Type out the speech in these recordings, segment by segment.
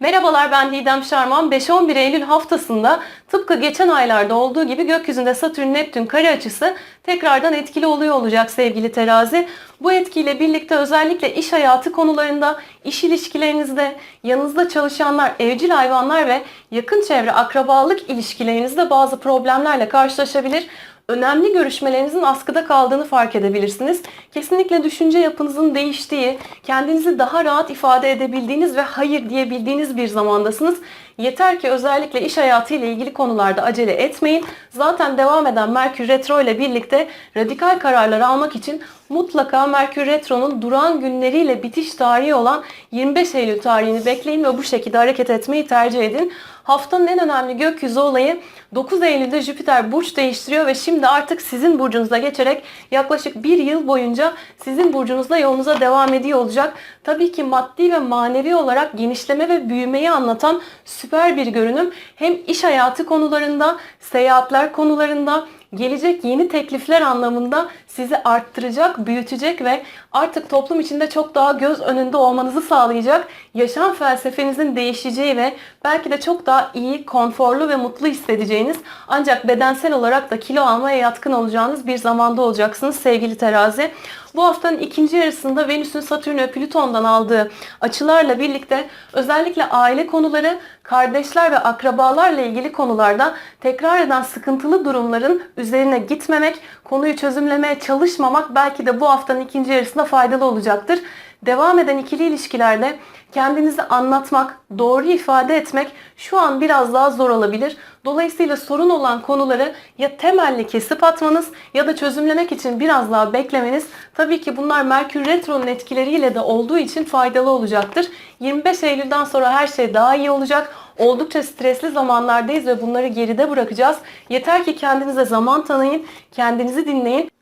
Merhabalar ben Didem Şarman. 5-11 Eylül haftasında tıpkı geçen aylarda olduğu gibi gökyüzünde Satürn-Neptün kare açısı tekrardan etkili oluyor olacak sevgili terazi. Bu etkiyle birlikte özellikle iş hayatı konularında, iş ilişkilerinizde, yanınızda çalışanlar, evcil hayvanlar ve yakın çevre akrabalık ilişkilerinizde bazı problemlerle karşılaşabilir önemli görüşmelerinizin askıda kaldığını fark edebilirsiniz. Kesinlikle düşünce yapınızın değiştiği, kendinizi daha rahat ifade edebildiğiniz ve hayır diyebildiğiniz bir zamandasınız. Yeter ki özellikle iş hayatı ile ilgili konularda acele etmeyin. Zaten devam eden Merkür Retro ile birlikte radikal kararlar almak için mutlaka Merkür Retro'nun duran günleriyle bitiş tarihi olan 25 Eylül tarihini bekleyin ve bu şekilde hareket etmeyi tercih edin. Haftanın en önemli gökyüzü olayı 9 Eylül'de Jüpiter burç değiştiriyor ve şimdi artık sizin burcunuza geçerek yaklaşık bir yıl boyunca sizin burcunuzda yolunuza devam ediyor olacak. Tabii ki maddi ve manevi olarak genişleme ve büyümeyi anlatan süper bir görünüm. Hem iş hayatı konularında, seyahatler konularında, gelecek yeni teklifler anlamında sizi arttıracak, büyütecek ve artık toplum içinde çok daha göz önünde olmanızı sağlayacak, yaşam felsefenizin değişeceği ve belki de çok daha iyi, konforlu ve mutlu hissedeceğiniz ancak bedensel olarak da kilo almaya yatkın olacağınız bir zamanda olacaksınız sevgili terazi. Bu haftanın ikinci yarısında Venüs'ün Satürn ve Plüton'dan aldığı açılarla birlikte özellikle aile konuları, kardeşler ve akrabalarla ilgili konularda tekrar eden sıkıntılı durumların üzerine gitmemek, konuyu çözümlemeye çalışmamak belki de bu haftanın ikinci yarısında faydalı olacaktır. Devam eden ikili ilişkilerde kendinizi anlatmak, doğru ifade etmek şu an biraz daha zor olabilir. Dolayısıyla sorun olan konuları ya temelli kesip atmanız ya da çözümlemek için biraz daha beklemeniz tabii ki bunlar Merkür Retro'nun etkileriyle de olduğu için faydalı olacaktır. 25 Eylül'den sonra her şey daha iyi olacak. Oldukça stresli zamanlardayız ve bunları geride bırakacağız. Yeter ki kendinize zaman tanıyın, kendinizi dinleyin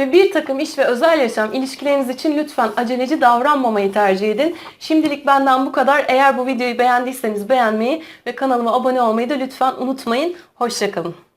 ve bir takım iş ve özel yaşam ilişkileriniz için lütfen aceleci davranmamayı tercih edin. Şimdilik benden bu kadar. Eğer bu videoyu beğendiyseniz beğenmeyi ve kanalıma abone olmayı da lütfen unutmayın. Hoşçakalın.